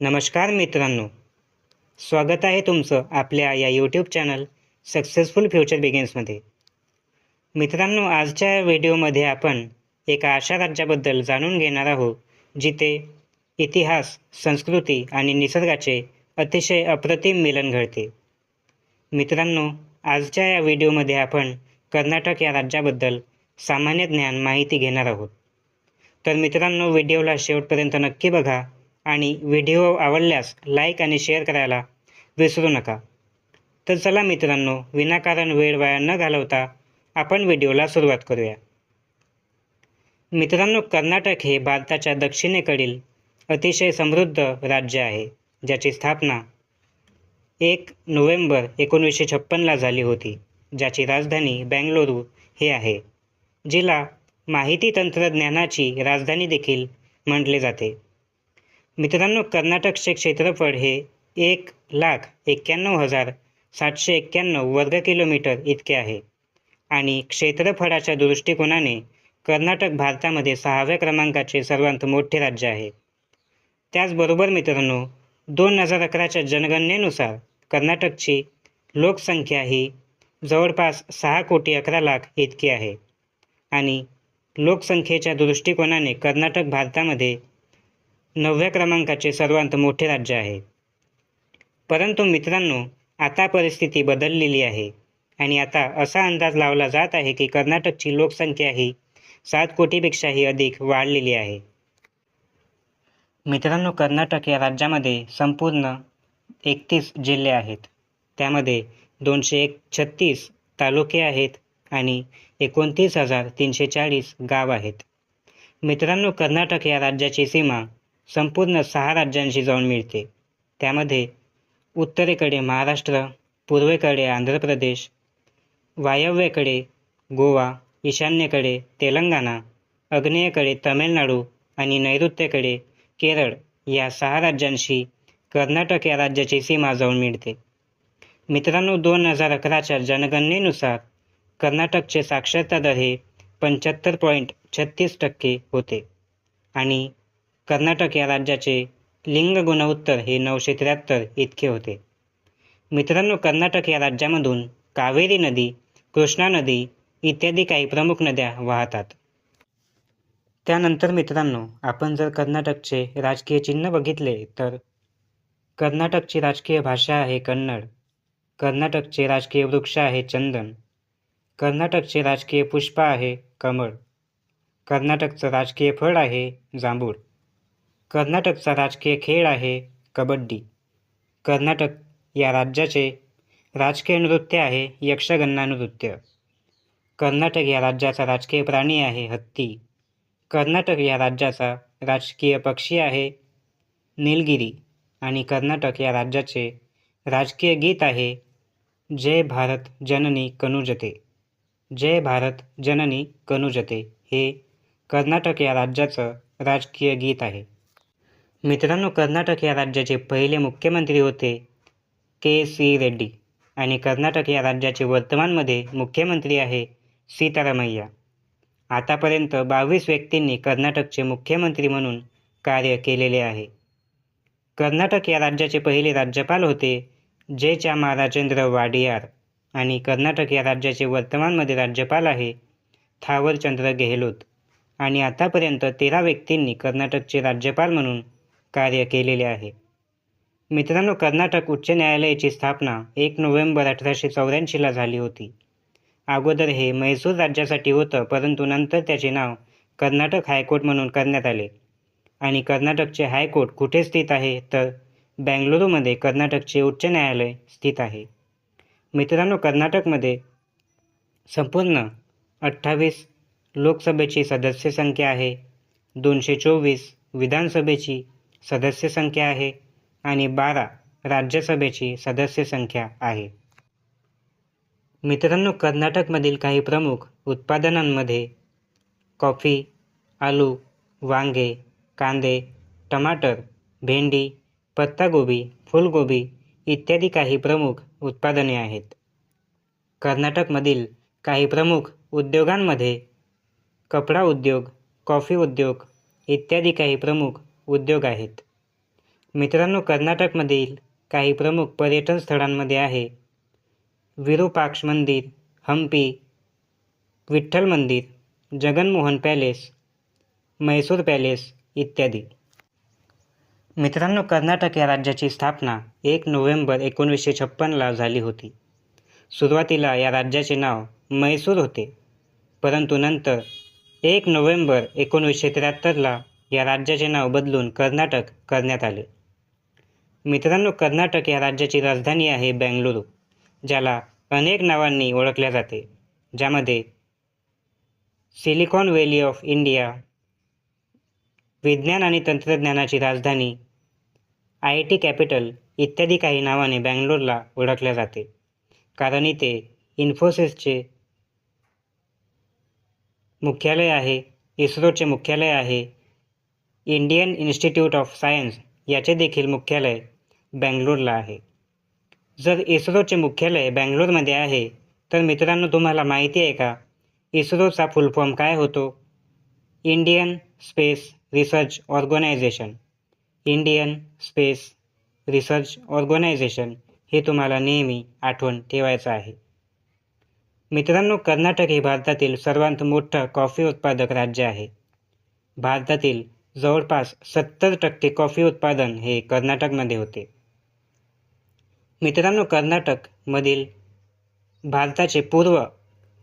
नमस्कार मित्रांनो. स्वागत आहे तुमचं आपल्या या यूट्यूब चॅनल सक्सेसफुल फ्युचर बिगिन्समध्ये मित्रांनो आजच्या व्हिडिओमध्ये आपण एका अशा राज्याबद्दल जाणून घेणार आहोत जिथे इतिहास संस्कृती आणि निसर्गाचे अतिशय अप्रतिम मिलन घडते. मित्रांनो आजच्या या व्हिडिओमध्ये आपण कर्नाटक या राज्याबद्दल सामान्य ज्ञान माहिती घेणार आहोत. तर मित्रांनो व्हिडिओला शेवटपर्यंत नक्की बघा. आणि व्हिडिओ आवडल्यास लाईक आणि शेअर करायला विसरू नका. तर चला मित्रांनो विनाकारण वेळ वाया न घालवता आपण व्हिडिओला सुरुवात करूया. मित्रांनो कर्नाटक हे भारताच्या दक्षिणेकडील अतिशय समृद्ध राज्य आहे ज्याची स्थापना एक नोव्हेंबर एकोणीसशे छप्पनला झाली होती ज्याची राजधानी बँगलोरू हे आहे जिला माहिती तंत्रज्ञानाची राजधानी देखील म्हटले जाते. मित्रांनो कर्नाटकचे क्षेत्रफळ हे एक लाख एक्क्याण्णव हजार सातशे एक्क्याण्णव वर्ग किलोमीटर इतके आहे. आणि क्षेत्रफळाच्या दृष्टिकोनाने कर्नाटक भारतामध्ये सहाव्या क्रमांकाचे सर्वात मोठे राज्य आहे. त्याचबरोबर मित्रांनो दोन हजार अकराच्या जनगणनेनुसार कर्नाटकची लोकसंख्या ही जवळपास सहा कोटी अकरा लाख इतकी आहे. आणि लोकसंख्येच्या दृष्टिकोनाने कर्नाटक भारतामध्ये नवव्या क्रमांकाचे सर्वांत मोठे राज्य आहे. परंतु मित्रांनो आता परिस्थिती बदललेली आहे आणि आता असा अंदाज लावला जात आहे की कर्नाटकची लोकसंख्या ही सात कोटीपेक्षाही अधिक वाढलेली आहे. मित्रांनो कर्नाटक या राज्यामध्ये संपूर्ण एकतीस जिल्हे आहेत. त्यामध्ये दोनशे एक छत्तीस तालुके आहेत आणि एकोणतीस हजार तीनशे चाळीस गाव आहेत. मित्रांनो कर्नाटक या राज्याची सीमा संपूर्ण सहा राज्यांशी जाऊन मिळते. त्यामध्ये उत्तरेकडे महाराष्ट्र पूर्वेकडे आंध्र प्रदेश वायव्येकडे गोवा ईशान्येकडे तेलंगणा आग्नेयेकडे तमिळनाडू आणि नैऋत्येकडे केरळ या सहा राज्यांशी कर्नाटक या राज्याची सीमा जाऊन मिळते. मित्रांनो दोन हजार अकराच्या जनगणनेनुसार कर्नाटकचे साक्षरता दर हे पंच्याहत्तर पॉईंट छत्तीस टक्के होते आणि कर्नाटक या राज्याचे लिंग गुणोत्तर हे नऊशे त्र्याहत्तर इतके होते. मित्रांनो कर्नाटक या राज्यामधून कावेरी नदी कृष्णा नदी इत्यादी काही प्रमुख नद्या वाहतात. त्यानंतर मित्रांनो आपण जर कर्नाटकचे राजकीय चिन्ह बघितले तर कर्नाटकची राजकीय भाषा आहे कन्नड कर्नाटकचे राजकीय वृक्ष आहे चंदन कर्नाटकचे राजकीय पुष्प आहे कमळ कर्नाटकचं राजकीय फळ आहे जांभूळ. कर्नाटकचा राजकीय खेळ आहे कबड्डी. कर्नाटक या राज्याचे राजकीय नृत्य आहे यक्षगन्ना नृत्य. कर्नाटक या राज्याचा राजकीय प्राणी आहे हत्ती. कर्नाटक या राज्याचा राजकीय पक्षी आहे निलगिरी आणि कर्नाटक या राज्याचे राजकीय गीत आहे जय भारत जननी कनुजते. जय भारत जननी कनुजते हे कर्नाटक या राज्याचं राजकीय गीत आहे. मित्रांनो कर्नाटक या राज्याचे पहिले मुख्यमंत्री होते के सी रेड्डी आणि कर्नाटक या राज्याचे वर्तमानमध्ये मुख्यमंत्री आहे सीतारामय्या. आतापर्यंत बावीस व्यक्तींनी कर्नाटकचे मुख्यमंत्री म्हणून कार्य केलेले आहे. कर्नाटक या राज्याचे पहिले राज्यपाल होते जे च्या महाराजेंद्र वाडियार आणि कर्नाटक या राज्याचे वर्तमानमध्ये राज्यपाल आहे थावरचंद्र गेहलोत. आणि आतापर्यंत तेरा व्यक्तींनी कर्नाटकचे राज्यपाल म्हणून कार्य केलेले आहे. मित्रांनो कर्नाटक उच्च न्यायालयाची स्थापना एक नोव्हेंबर अठराशे चौऱ्याऐंशीला झाली होती. अगोदर हे म्हैसूर राज्यासाठी होतं परंतु नंतर त्याचे नाव कर्नाटक हायकोर्ट म्हणून करण्यात आले. आणि कर्नाटकचे हायकोर्ट कुठे स्थित आहे? तर बँगलुरूमध्ये कर्नाटकचे उच्च न्यायालय स्थित आहे. मित्रांनो कर्नाटकमध्ये संपूर्ण अठ्ठावीस लोकसभेची सदस्य संख्या आहे. दोनशे चोवीस विधानसभेची सदस्य संख्या आहे आणि बारा राज्यसभेची सदस्य संख्या आहे. मित्रांनो कर्नाटकमधील काही प्रमुख उत्पादनांमध्ये कॉफी आलू वांगे कांदे टमाटर भेंडी पत्तागोबी फुलगोबी इत्यादी काही प्रमुख उत्पादने आहेत. कर्नाटकमधील काही प्रमुख उद्योगांमध्ये कपडा उद्योग कॉफी उद्योग इत्यादी काही प्रमुख उद्योग आहेत. मित्रांनो कर्नाटकमधील काही प्रमुख पर्यटन स्थळांमध्ये आहे. विरूपाक्ष मंदिर हम्पी विठ्ठल मंदिर जगनमोहन पॅलेस म्हैसूर पॅलेस इत्यादी. मित्रांनो कर्नाटक या राज्याची स्थापना एक नोव्हेंबर एकोणीसशे छप्पनला झाली होती. सुरुवातीला या राज्याचे नाव म्हैसूर होते. परंतु नंतर एक नोव्हेंबर एकोणीसशे त्र्याहत्तरला या राज्याचे नाव बदलून कर्नाटक करण्यात आले. मित्रांनो कर्नाटक या राज्याची राजधानी आहे बेंगलुरू ज्याला अनेक नावांनी ओळखल्या जाते ज्यामध्ये सिलिकॉन व्हॅली ऑफ इंडिया विज्ञान आणि तंत्रज्ञानाची राजधानी आय टी कॅपिटल इत्यादी काही नावाने बँगलोरला ओळखल्या जाते. कारण इथे इन्फोसिसचे मुख्यालय आहे इस्रोचे मुख्यालय आहे इंडियन इन्स्टिट्यूट ऑफ सायन्स याचे देखील मुख्यालय बँगलोरला आहे. जर इस्रोचे मुख्यालय बँगलोरमध्ये आहे तर मित्रांनो तुम्हाला माहिती आहे का? इस्रोचा फुल फॉर्म काय होतो? Indian space research organisation. Indian space research organisation हे तुम्हाला नेहमी आठवण ठेवायचं आहे. मित्रांनो कर्नाटक हे भारतातील सर्वात मोठं कॉफी उत्पादक राज्य आहे. भारतातील जवळपास सत्तर टक्के कॉफी उत्पादन हे कर्नाटकमध्ये होते. मित्रांनो कर्नाटकमधील भारताचे पूर्व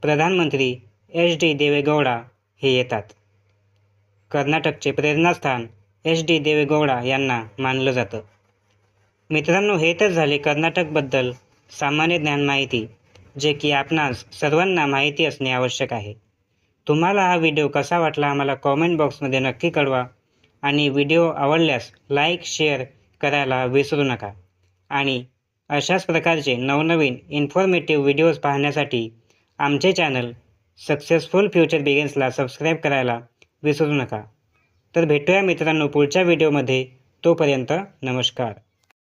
प्रधानमंत्री एच डी देवेगौडा हे येतात. कर्नाटकचे प्रेरणास्थान एच डी देवेगौडा यांना मानलं जातं. मित्रांनो हे तर झाले कर्नाटकबद्दल सामान्य ज्ञान माहिती जे की आपणास सर्वांना माहिती असणे आवश्यक आहे. तुम्हाला हा व्हिडिओ कसा वाटला आम्हाला कॉमेंट बॉक्समध्ये नक्की कळवा. आणि व्हिडिओ आवडल्यास लाईक शेअर करायला विसरू नका. आणि अशाच प्रकारचे नवनवीन इन्फॉर्मेटिव्ह व्हिडिओज पाहण्यासाठी आमचे चॅनल सक्सेसफुल फ्युचर बिगिन्सला सबस्क्राईब करायला विसरू नका. तर भेटूया मित्रांनो पुढच्या व्हिडिओमध्ये तोपर्यंत नमस्कार.